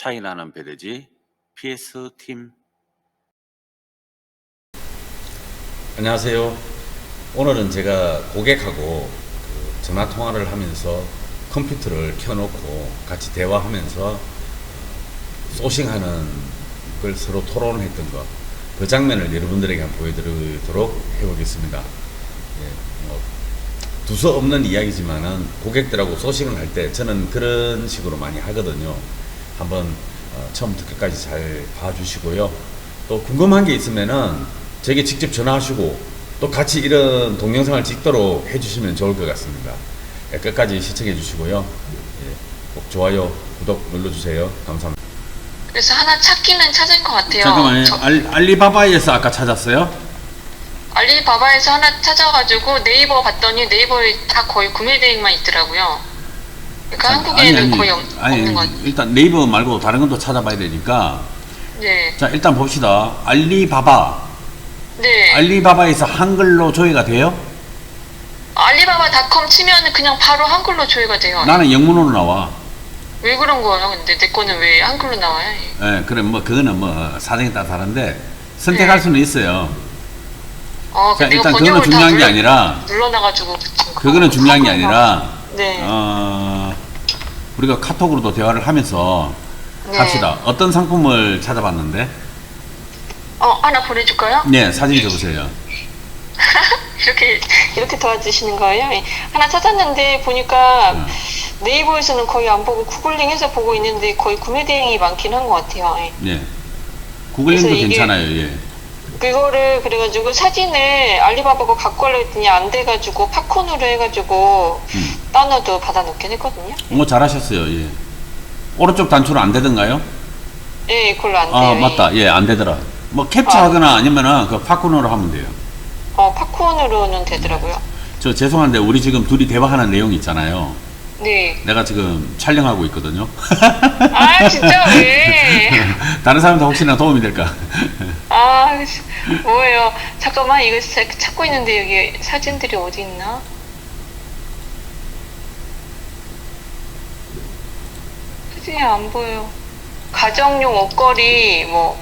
차이나는 배대지 PS 팀 안녕하세요. 오늘은 제가 고객하고 그 전화 통화를 하면서 컴퓨터를 켜놓고 같이 대화하면서 소싱하는 걸 서로 토론했던 것, 그 장면을 여러분들에게 한번 보여드리도록 해보겠습니다. 예, 뭐 두서 없는 이야기지만은 고객들하고 소싱을 할 때 저는 그런 식으로 많이 하거든요. 한번 어, 처음부터 끝까지 잘 봐주시고요. 또 궁금한 게 있으면은 제게 직접 전화하시고 또 같이 이런 동영상을 찍도록 해주시면 좋을 것 같습니다. 예, 끝까지 시청해 주시고요. 예, 꼭 좋아요, 구독 눌러주세요. 감사합니다. 그래서 하나 찾기는 찾은 것 같아요. 잠깐만요. 저 알, 알리바바에서 아까 찾았어요? 알리바바에서 하나 찾아가지고 네이버 봤더니 네이버에 다 거의 구매 대행만 있더라고요. 그러니까 한국에는 거의 없, 아니, 없는 것 같아요. 일단 네이버 말고 다른 것도 찾아봐야 되니까 네. 자 일단 봅시다. 알리바바 네. 알리바바에서 한글로 조회가 돼요? 알리바바닷컴 치면 그냥 바로 한글로 조회가 돼요. 나는 영문으로 나와. 왜 그런 거예요? 근데 내 거는 왜 한글로 나와요? 예, 그래 뭐 그거는 뭐 사정에 따라 다른데 선택할 네. 수는 있어요. 어, 자 일단 그거는 번역을 다 중요한 게 눌러- 아니라 눌러놔가지고 그거는 중요한 게 아니라 네. 어, 우리가 카톡으로도 대화를 하면서 네. 합시다. 어떤 상품을 찾아봤는데? 어 하나 보내줄까요? 네, 사진 줘보세요. 이렇게 이렇게 도와주시는 거예요? 예. 하나 찾았는데 보니까 음. 네이버에서는 거의 안 보고 구글링해서 보고 있는데 거의 구매 대행이 많긴 한 것 같아요. 예. 네. 구글링도 그래서 이게- 괜찮아요. 예. 그거를 그래가지고 사진을 알리바바가 갖고 가려 했더니 안 돼가지고 팝콘으로 해가지고 음. 다운로드 받아놓긴 했거든요. 뭐 잘하셨어요. 예. 오른쪽 단추로 안 되던가요? 예, 그걸로 안 돼요. 아, 예. 맞다. 예, 안 되더라. 뭐 캡처하거나 아 니면은 그 팝콘으로 하면 돼요. 어, 팝콘으로는 되더라고요. 저 죄송한데 우리 지금 둘이 대화하는 내용 있잖아요. 네. 내가 지금 촬영하고 있거든요. 아, 진짜 왜? 다른 사람도 혹시나 도움이 될까? 아, 씨, 뭐예요? 잠깐만, 이거 자- 찾고 있는데 여기 사진들이 어디 있나? 사진이 안 보여. 가정용 옷걸이, 뭐,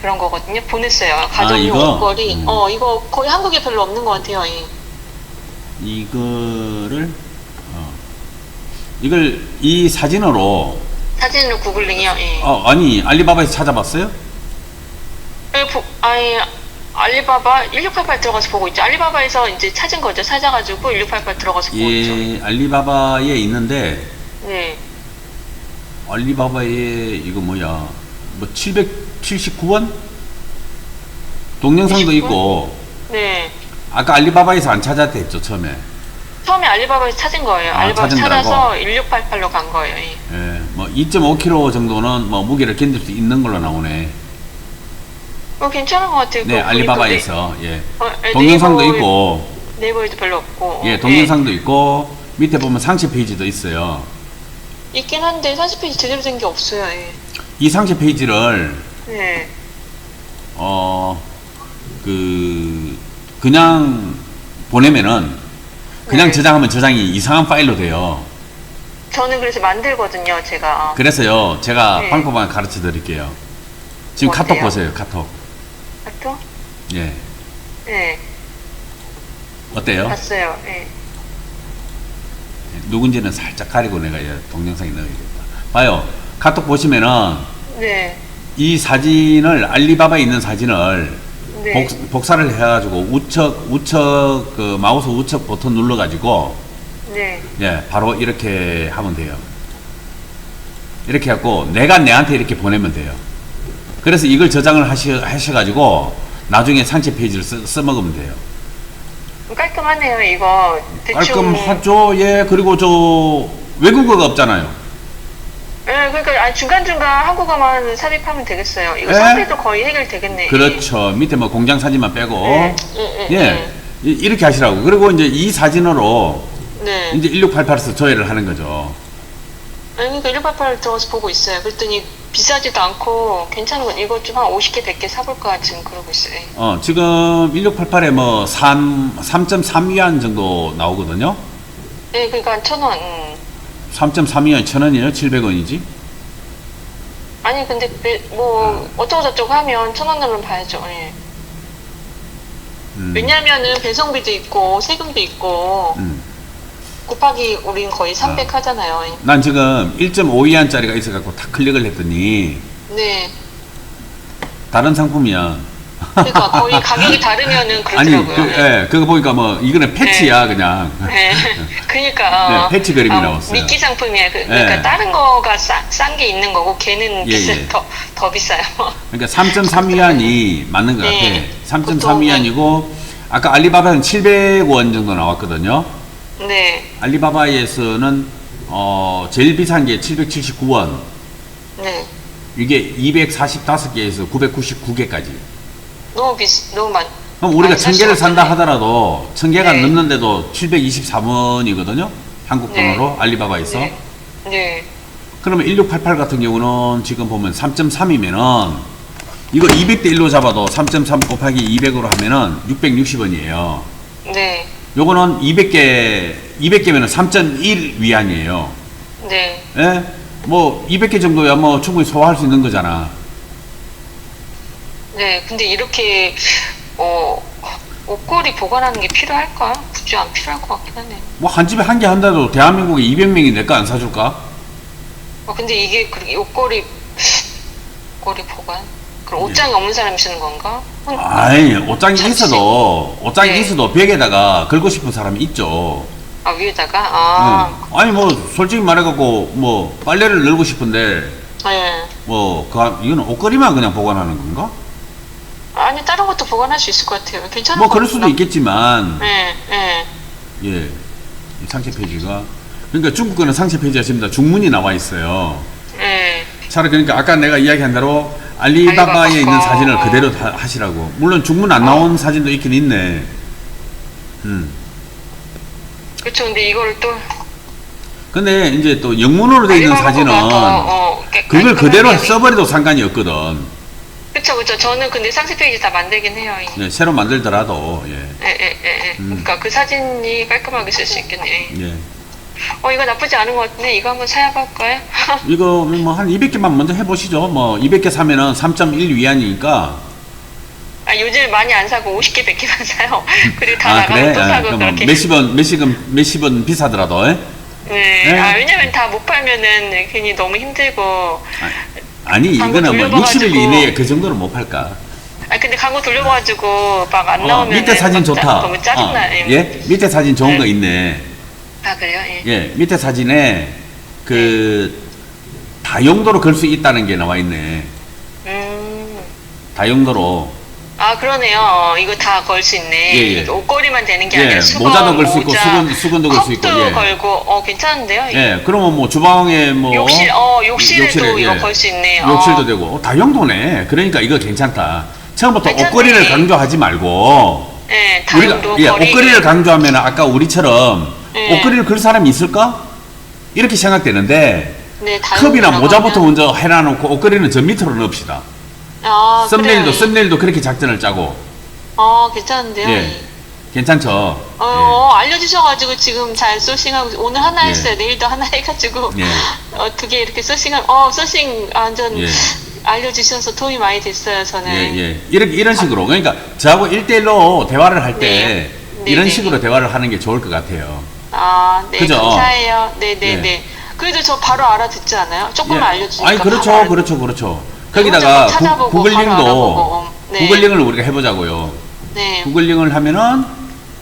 그런 거거든요. 보냈어요. 가정용 아, 이거? 옷걸이. 음. 어, 이거 거의 한국에 별로 없는 것 같아요. 예. 이거를 어, 이걸 이 사진으로 사진으로 구글링이요. 예. 어, 아니 알리바바에서 찾아봤어요? 예, 보, 아니, 알리바바 1688 들어가서 보고 있죠. 알리바바에서 이제 찾은 거죠. 찾아가지고 1688 들어가서 보고 있죠. 예, 알리바바에 있는데 네. 알리바바에 이거 뭐야? 뭐 779원? 동영상도 79원? 있고 네. 아까 알리바바에서 안 찾았다 했죠 처음에. 처음에 알리바바에서 찾은 거예요. 아, 알리바바 찾은 찾아서 1688로 간 거예요. 예. 예, 뭐 2.5kg 정도는 뭐 무게를 견딜 수 있는 걸로 나오네. 어, 괜찮은 것 같아요. 네, 그거 알리바바에서 예. 보니까 네- 어, 예, 동영상도 네이버에- 있고 네이버에도 별로 없고. 예, 동영상도 있고 밑에 보면 상세 페이지도 있어요. 예. 있긴 한데 40페이지 제대로 된 게 없어요. 예. 이 상세 페이지를 네. 어, 그, 그냥 보내면은, 그냥 네. 저장하면 저장이 이상한 파일로 돼요. 저는 그래서 만들거든요. 제가. 그래서요, 제가 네. 방법 하나 가르쳐 드릴게요. 지금 뭐 카톡 어때요? 보세요, 카톡. 맞죠? 예. 네. 어때요? 봤어요. 예. 누군지는 살짝 가리고 내가 이 동영상에 넣어야겠다. 봐요. 카톡 보시면은, 네. 이 사진을, 알리바바에 있는 사진을 네. 복, 복사를 해가지고 우측, 우측, 그 마우스 우측 버튼 눌러가지고, 네. 예, 바로 이렇게 하면 돼요. 이렇게 하고 내가 내한테 이렇게 보내면 돼요. 그래서 이걸 저장을 하시, 하셔가지고 나중에 상체 페이지를 쓰, 써먹으면 돼요. 깔끔하네요. 이거 대충. 깔끔하죠? 예, 그리고 저 외국어가 없잖아요. 예, 그러니까 아니, 중간중간 한국어만 삽입하면 되겠어요. 이거 예? 상태도 거의 해결되겠네. 그렇죠. 밑에 뭐 공장 사진만 빼고. 예, 예, 예, 예, 이- 이렇게 하시라고. 그리고 이제 이 사진으로 네. 이제 1688에서 조회를 하는 거죠. 아니, 그러니까 188을 들어가서 보고 있어요. 그랬더니 비싸지도 않고 괜찮은 건 이거 좀 한 50개, 100개 사볼까 지금 그러고 있어요. 어, 지금 1688에 뭐 3, 3.3위안 정도 나오거든요. 예, 그러니까 천 원. 음. 3.3위안 1000원이에요? 700원이지? 아니 근데 배- 뭐 어쩌고 저쩌고 하면 천 원으로 봐야죠. 예. 음. 왜냐면은 배송비도 있고 세금도 있고 음. 곱하기 우린 거의 300 하잖아요. 예. 난 지금 1.5위안짜리가 있어갖고 다 클릭을 했더니 네. 다른 상품이야. 그러니까 거의 가격이 다르면은 아니, 그렇더라고요. 그, 예, 그거 보니까 뭐 이거는 패치야 그냥. 네. 그러니까 네, 패치 그림이 나왔어요. 미끼 상품이야. 그, 그러니까 네. 다른 거가 싼 게 있는 거고 걔는 예, 비싸 예. 더, 더 비싸요. 그러니까 3.3위안이 맞는 것 네. 같아. 3.3위안이고 아까 알리바바는 700원 정도 나왔거든요. 네. 알리바바에서는 어, 제일 비싼 게 779원. 네. 이게 245개에서 999개까지. 너무 비싸. 너무 많. 그럼 우리가 1000개를 수가 산다. 하더라도 1000개가 네. 넘는데도 723원이거든요. 한국 네. 돈으로 알리바바에서. 네. 네. 그러면 1688 같은 경우는 지금 보면 3.3이면은 이거 200대 1로 잡아도 3.3 곱하기 200으로 하면은 660원이에요. 네. 요거는 200개 200개면은 3.1 위안이에요. 네. 예? 뭐 200개 정도야 뭐 충분히 소화할 수 있는 거잖아. 네. 근데 이렇게 어 옷걸이 보관하는 게 필요할까? 굳이 안 필요할 것 같긴 하네. 뭐한 집에 한 개 한다도 대한민국에 200명이 내 거 안 사줄까? 어 근데 이게 그 옷걸이 옷걸이 보관? 그럼 옷장이 없는 사람이 쓰는 건가? 혼- 아이 옷장이 잠시. 있어도 옷장이 네. 있어도 벽에다가 걸고 싶은 사람이 있죠. 아 위에다가 아 응. 아니 뭐 솔직히 말해갖고 뭐 빨래를 널고 싶은데 네. 뭐 그, 이거는 옷걸이만 그냥 보관하는 건가? 아니 다른 것도 보관할 수 있을 것 같아요. 괜찮은 뭐것 그럴 수도? 있겠지만 네, 네. 예. 이 상체 페이지가 그러니까 중국 거는 상체 페이지가 지금 다 중문이 나와 있어요. 네. 차라리 그러니까 아까 내가 이야기한 대로 알리바바에 알리바바 있는 거. 사진을 그대로 다 하시라고. 물론 중문 안 나온 사진도 있긴 있네. 음. 그렇죠. 근데 이걸 또 근데 이제 또 영문으로 되어 있는 사진은 더, 어, 깨- 그걸 그대로 써버려도 상관이 없거든. 그쵸, 그쵸. 저는 근데 상세 페이지 다 만들긴 해요. 예, 예, 새로 만들더라도 예. 예, 예. 예. 음. 그러니까 그 사진이 깔끔하게 쓸 수 있겠네. 예. 어, 이거 나쁘지 않은 것 같네. 이거 한번 사야 볼까요? 이거 뭐 한 200개만 먼저 해보시죠. 뭐 200개 사면은 3.1 위안이니까. 아, 요즘 많이 안 사고 50개, 100개만 사요. 그리고 다 아 나가면 그래? 또 아, 사고 그럼 그렇게. 몇십 원, 몇십 원, 몇십 원 비싸더라도. 예? 네. 네. 아, 왜냐면 다 못 팔면은 괜히 너무 힘들고. 아 니 광고 이거는 뭐 돌려봐가지고. 60일 이내에 그 정도는 못 팔까? 아, 근데 광고 돌려봐가지고 막 안 어, 나오면. 밑에 사진 좋다. 너무 짜증나. 어, 예? 밑에 사진 좋은 네. 거 있네. 아, 그래요? 예. 예, 밑에 사진에 그 다용도로 걸 수 있다는 게 나와 있네. 음. 다용도로. 아 그러네요. 어, 이거 다 걸 수 있네. 예, 예. 이게 옷걸이만 되는 게 예, 아니라 수건, 모자도 걸 수 있고 모자, 수건- 수건도 걸 수 있고, 컵도 예. 걸고 어 괜찮은데요? 예, 그러면 뭐 주방에 뭐 욕실 어 욕실도 욕실에, 이거 예. 걸 수 있네. 욕실도 어. 되고 어, 다용도네. 그러니까 이거 괜찮다. 처음부터 괜찮네. 옷걸이를 강조하지 말고 예, 우리가 다용도 예, 거리. 옷걸이를 강조하면 아까 우리처럼 예. 옷걸이를 걸 사람이 있을까? 이렇게 생각되는데 네, 컵이나 모자부터 하면- 먼저 해놔놓고 옷걸이는 저 밑으로 넣읍시다. 아, 썸네일도 그래요. 썸네일도 그렇게 작전을 짜고 어 괜찮은데요. 예, 괜찮죠. 어, 어, 알려주셔가지고 지금 잘 소싱하고 오늘 하나 예. 했어요. 내일도 하나 해가지고 예. 어, 두 개 이렇게 소싱한 어 소싱 완전 예. 알려주셔서 도움이 많이 됐어요. 저는. 예, 예. 이렇게 이런 식으로 그러니까 저하고 일대일로 대화를 할 때 네. 네, 이런 네. 식으로 대화를 하는 게 좋을 것 같아요. 아, 네, 그죠? 감사해요. 네, 네, 예. 네. 그래도 저 바로 알아듣지 않아요? 조금만 알려주니까. 아니 그렇죠, 그렇죠, 그렇죠. 혼자 거기다가 막 찾아보고 구, 글링 바로 도 알아보고, 네. 구글링을 우리가 해보자고요. 네, 구글링을 하면은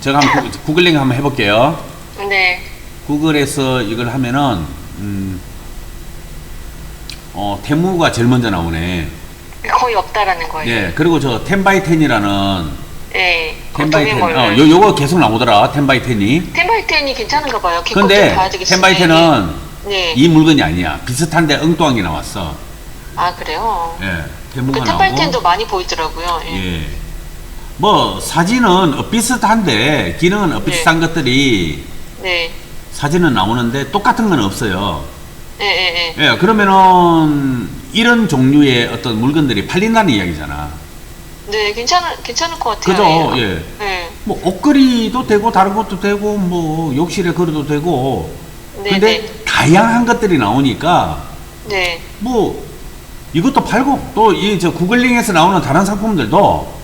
제가 한번 구- 구글링 한번 해볼게요. 네, 구글에서 이걸 하면은 음, 어 테무가 제일 먼저 나오네. 거의 없다라는 거예요. 예, 그리고 저 텐바이 텐이라는 네, 텐바이 텐, 걸 어, 요 요거 계속 나오더라. 텐바이 텐이. 텐바이 텐이 괜찮은가 봐요. 근데. 텐바이 텐은 네. 이 물건이 아니야. 비슷한데 엉뚱한 게 나왔어. 아 그래요. 예, 그 테무가 나오고. 텐바이 텐도 많이 보이더라고요. 예. 예. 뭐 사진은 비슷한데 기능은 비슷한 것들이 네, 사진은 나오는데 똑같은 건 없어요. 예, 예, 예. 예, 그러면은 이런 종류의 어떤 물건들이 팔린다는 이야기잖아. 네, 괜찮을 괜찮을 것 같아요. 그죠? 예. 예. 네, 뭐 옷걸이도 되고 다른 것도 되고 뭐 욕실에 걸어도 되고 네, 근데 네, 다양한 것들이 나오니까 네, 뭐 이것도 팔고 또 이 저 구글링에서 나오는 다른 상품들도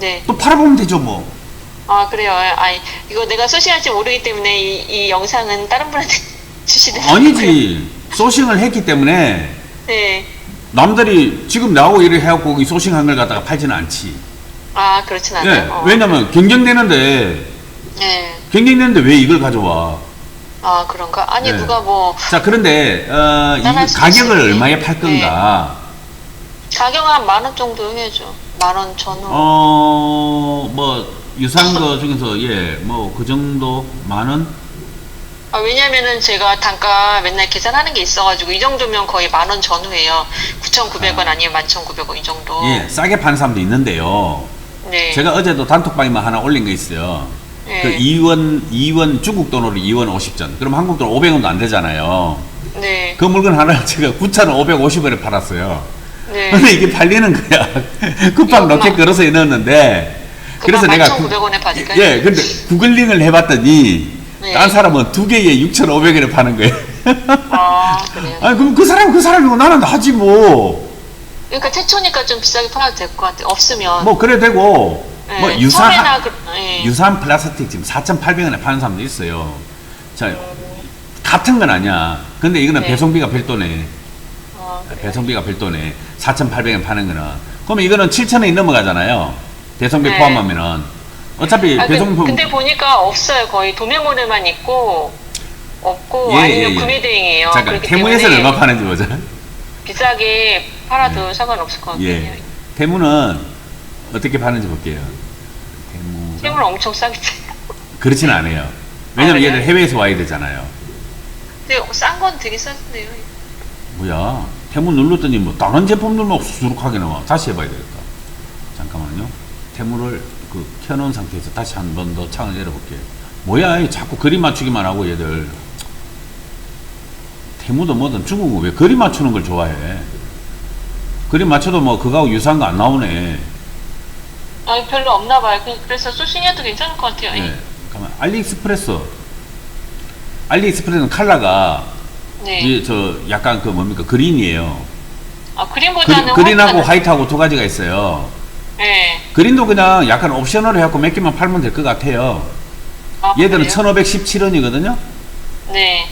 네. 또 팔아보면 되죠 뭐. 아 그래요. 아 이거 내가 소싱할지 모르기 때문에 이, 이 영상은 다른 분한테 주시는 아니지 소싱을 했기 때문에 네. 남들이 지금 나하고 이렇게 해갖고 이 소싱한 걸 갖다가 팔지는 않지. 아 그렇진 예, 않아요. 어. 왜냐면 경쟁되는데 네. 경쟁되는데 왜 이걸 가져와? 아 그런가? 아니 네. 누가 뭐 자 그런데 어, 이 따라할 수도 가격을 있으니. 얼마에 팔 건가? 가격 한 만 원 정도 해야죠. 만 원 전후. 어, 뭐 유사한 거 중에서 예, 뭐 그 정도 만 원? 아, 왜냐면은 제가 단가 맨날 계산하는 게 있어가지고 이 정도면 거의 만 원 전후예요. 9,900원 아니면 11,900원 이 정도. 예, 싸게 파는 사람도 있는데요. 네. 제가 어제도 단톡방에만 하나 올린 거 있어요. 네. 그 2원, 2원 중국 돈으로 2원 50전. 그럼 한국 돈 500원도 안 되잖아요. 네. 그 물건 하나 제가 9,550원에 팔았어요. 네. 근데 이게 팔리는 거야. 쿠팡 로켓 걸어서 해놨는데. 그래서 내가. 구- 11,900원에 받을까요? 예, 근데 구글링을 해봤더니. 네. 딴 사람은 두 개에 6,500원에 파는 거예요. 아 그래요. 아니, 그럼 그 사람 그 사람이고 나는 하지 뭐. 그러니까 태초니까 좀 비싸게 팔아도 될 것 같아요. 없으면. 뭐, 그래 되고. 네. 뭐, 유사한. 소매나 그, 네. 유사한 플라스틱 지금 4,800원에 파는 사람도 있어요. 자, 같은 건 아니야. 근데 이거는 네. 배송비가 별도네. 아? 배송비가 별도네. 4,800원 파는 거는. 그러면 이거는 7,000원이 넘어가잖아요. 배송비 네. 포함하면은. 어차피 아, 배송비. 그, 근데 보니까 없어요. 거의 도매모델만 있고 없고 예, 아니면 예, 예. 구매 대행이에요. 잠깐, 그렇기 테무에서는 때문에 얼마 파는지 보자. 비싸게 팔아도 상관없을 것 같아요. 예. 테무는 어떻게 파는지 볼게요. 테무가. 세물 엄청 싸게 짜요. 그렇지는 않아요. 왜냐면 아, 그래요? 얘들 해외에서 와야 되잖아요. 근데 싼 건 되게 싸던데요. 뭐야? 테무 눌렀더니 뭐 다른 제품 누르면 수두룩하게 나와. 다시 해봐야 되겠다. 잠깐만요. 테무를 그 켜놓은 상태에서 다시 한 번 더 창을 열어볼게요. 뭐야? 이 자꾸 그림 맞추기만 하고 얘들. 테무도 뭐든 중국은 왜 그림 맞추는 걸 좋아해? 그림 맞춰도 뭐 그거하고 유사한 거 안 나오네. 아니 별로 없나 봐요. 그- 그래서 소싱해도 괜찮을 것 같아요. 네. 가만 알리익스프레스. 알리익스프레스는 컬러가 네. 이저 약간 그 뭡니까 그린이에요. 아 그린, 그림보다는 그린 하고 화이트가 화이트하고 두 가지가 있어요. 나- 네. 그린도 그냥 약간 옵션으로 해갖고 몇 개만 팔면 될 것 같아요. 아, 얘들은 그래요? 1517원이거든요. 네.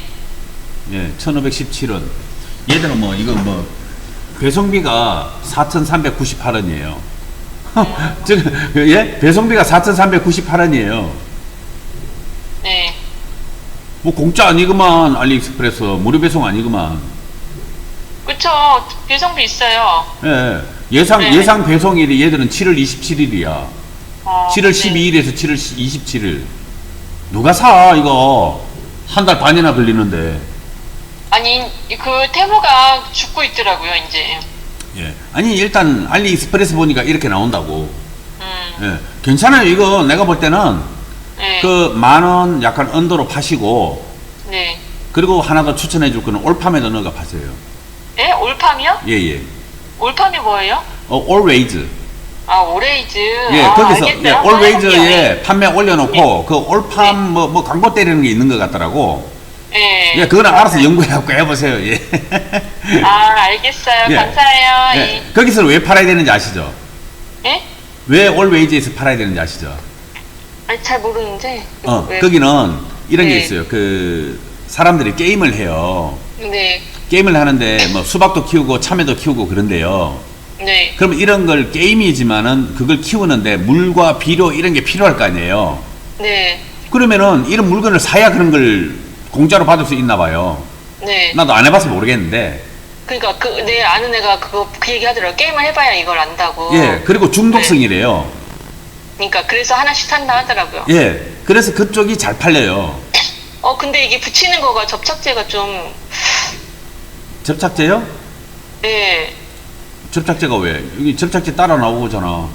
예, 1517원. 얘들은 뭐, 이거 뭐, 배송비가 4,398원이에요. 지금, 예? 배송비가 4,398원이에요. 네. 뭐, 공짜 아니구만, 알리익스프레스. 무료 배송 아니구만. 그쵸. 배송비 있어요. 예. 예상, 네. 예상 배송일이 얘들은 7월 27일이야. 어, 7월 네. 12일에서 7월 27일. 누가 사, 이거. 한 달 반이나 걸리는데. 아니 그 테무가 죽고 있더라고요 이제. 예. 아니, 일단, 알리익스프레스 보니까 이렇게 나온다고. 음. 예. 괜찮아요. 이거 내가 볼 때는 네. 그 만원 약간 언더로 파시고, 네. 그리고 하나 더 추천해 줄 거는 올팜에다 넣어가 파세요. 예? 올팜이요? 예, 예. 올팜이 뭐예요? 어, always. 아 오레이즈. 예, 아, 거기서, 알겠어요. 예, 한번 always에 해볼게요. 판매 올려놓고, 그 올팜 네. 뭐, 뭐 광고 때리는 게 있는 것 같더라고. 예. 예, 그거는 알아서 연구해갖고 해보세요. 예. 아 알겠어요. 예. 감사해요. 예. 거기서 왜 팔아야 되는지 아시죠? 예? 왜 올웨이즈에서 팔아야 되는지 아시죠? 아니 잘 모르는데. 어, 왜- 거기는 이런 게 네. 있어요. 그, 사람들이 게임을 해요. 네. 게임을 하는데 뭐 수박도 키우고 참외도 키우고 그런데요. 네. 그럼 이런 걸 게임이지만은 그걸 키우는데 물과 비료 이런 게 필요할 거 아니에요. 네. 그러면은 이런 물건을 사야 그런 걸 공짜로 받을 수 있나 봐요. 네. 나도 안 해봐서 모르겠는데. 그러니까 그 내 아는 애가 그거 그 얘기 하더라고. 게임을 해봐야 이걸 안다고. 예, 그리고 중독성이래요. 그러니까 그래서 하나씩 산다 하더라고요. 예, 그래서 그쪽이 잘 팔려요. 어 근데 이게 붙이는 거가 접착제가 좀 접착제요? 예. 접착제가 왜? 여기 접착제 따라 나오잖아.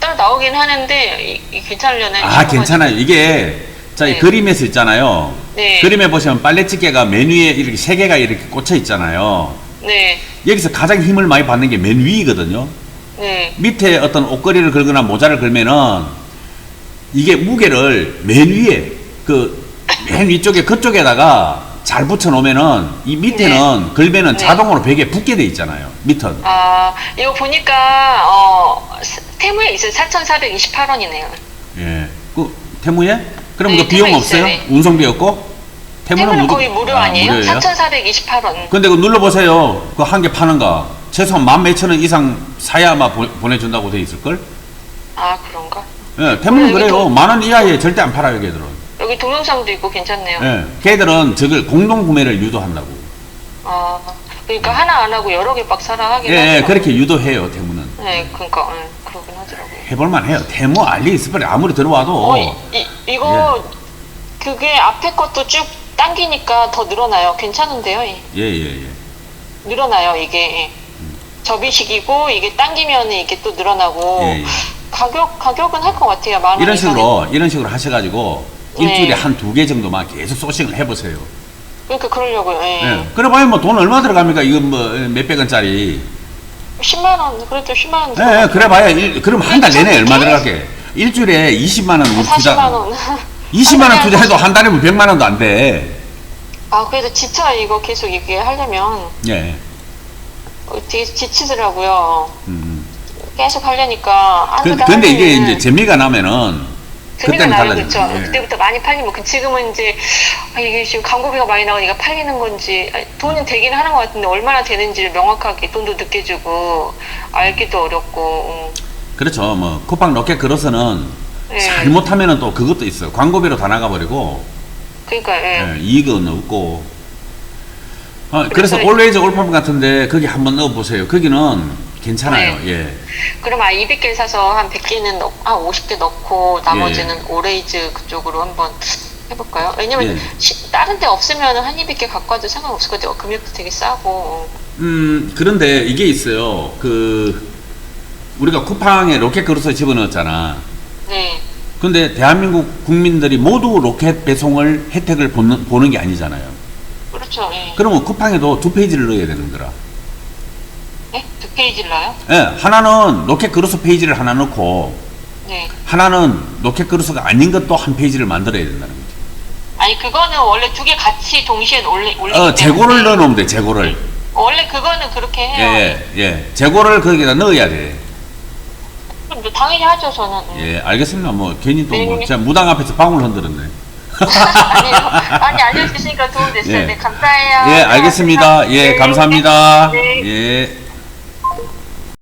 따로 나오긴 하는데 이, 이 괜찮으려나 아. 괜찮아요. 이게 자, 이 네. 그림에서 있잖아요. 네. 그림에 보시면 빨래집게가 맨 위에 이렇게 세 개가 이렇게 꽂혀 있잖아요. 네. 여기서 가장 힘을 많이 받는 게 맨 위거든요. 네. 밑에 어떤 옷걸이를 걸거나 모자를 걸면은 이게 무게를 맨 위에 그 맨 위쪽에 그쪽에다가 잘 붙여놓으면은 이 밑에는 걸면은 네. 자동으로 벽에 붙게 돼 있잖아요. 밑은. 아, 이거 보니까, 어, 스- 테무에 있어요. 4,428원이네요. 예. 그 태무에? 그럼 네, 그 비용 태무에 없어요? 있어요, 네. 운송비 없고? 테무는 무료- 거의 무료 아? 무료예요? 4,428원. 근데 그 눌러보세요. 그 한 개 파는 거. 최소한 만 몇천 원 이상 사야 아마 보, 보내준다고 돼 있을걸? 아, 그런가? 예, 태무는 여기 그래요. 또- 만원 이하에 절대 안 팔아요, 걔들은. 여기 동영상도 있고 괜찮네요. 예. 걔들은 저걸 공동 구매를 유도한다고. 아, 그러니까 하나 안 하고 여러 개 막 사라 하긴 예, 예, 하더라고요. 그렇게 유도해요, 태무는. 네, 그러니까, 예, 그러긴 하더라고요. 해볼만 해요. 태무 알리익스프레 아무리 들어와도. 어, 이, 이, 이거, 그게 앞에 것도 쭉 당기니까 더 늘어나요. 괜찮은데요? 예. 예, 예, 예. 늘어나요, 이게. 예. 접이식이고, 이게 당기면 이게 또 늘어나고. 예, 예. 가격, 가격은 할 것 같아요. 만원 이런 식으로, 이런 식으로 하셔가지고, 네. 일주일에 한 두 개 정도만 계속 소싱을 해보세요. 그러니까 그러려고요. 예. 예. 그래 봐요, 뭐돈 얼마 들어갑니까? 이건 뭐 몇백 원짜리. 10만 원, 그래도 10만 원. 예, 예, 그래 봐요. 일- 그럼 한 달 내내 얼마 들어갈게? 일주일에 20만 원 우리 투자. 40만원. 20만 원 투자해도 한 달이면 100만 원도 안 돼. 아, 그래도 지쳐요, 이거 계속 이게 하려면. 예. 어, 되게 지치더라고요. 음. 계속 하려니까. 그, 근데 이게 이제 재미가 나면은 재미가 그때는 나요. 그렇죠. 예. 그때부터 많이 팔리면 그 지금은 이제 아, 이게 지금 광고비가 많이 나오니까 팔리는 건지 아니, 돈은 되긴 하는 것 같은데 얼마나 되는지를 명확하게 돈도 늦게 주고 알기도 어렵고. 음. 그렇죠. 뭐 쿠팡 로켓 그로서는 예. 잘못하면은 또 그것도 있어요. 광고비로 다 나가버리고 그러니까 예. 예, 이익은 없고. 어, 그래서 올웨이즈 올팝 같은데 거기 한번 넣어보세요. 거기는 괜찮아요. 네. 예. 그럼 아 200개 사서 한 100개는 넣, 한 50개 넣고 나머지는 예. 오레이즈 그쪽으로 한번 해볼까요? 왜냐면 예. 시- 다른 데 없으면 한 200개 갖고 와도 상관없을 것 같아요. 금액도 되게 싸고. 음, 그런데 이게 있어요. 그, 우리가 쿠팡에 로켓 그로서 집어넣었잖아. 네. 근데 대한민국 국민들이 모두 로켓 배송을 혜택을 보는, 보는 게 아니잖아요. 그렇죠. 예. 그러면 쿠팡에도 두 페이지를 넣어야 되는 거라. 네? 두 페이지를 나요? 예, 하나는 로켓 그로스 페이지를 하나 넣고, 네. 하나는 로켓 그로스가 아닌 것도 한 페이지를 만들어야 된다는 거죠. 아니 그거는 원래 두 개 같이 동시에 올리 올리기 어, 재고를 넣어놓으면 돼, 재고를. 원래 그거는 그렇게 예, 해요. 예, 예. 재고를 거기다 넣어야 돼. 그럼 뭐 당연히 하죠 저는. 음. 예, 알겠습니다. 뭐, 괜히 또 뭐, 네. 제가 무당 앞에서 방울 흔들었네. 아니요. 많이 알려주시니까 도움 됐어요. 예. 네 감사해요. 예, 알겠습니다. 예, 네. 감사합니다. 네. 예.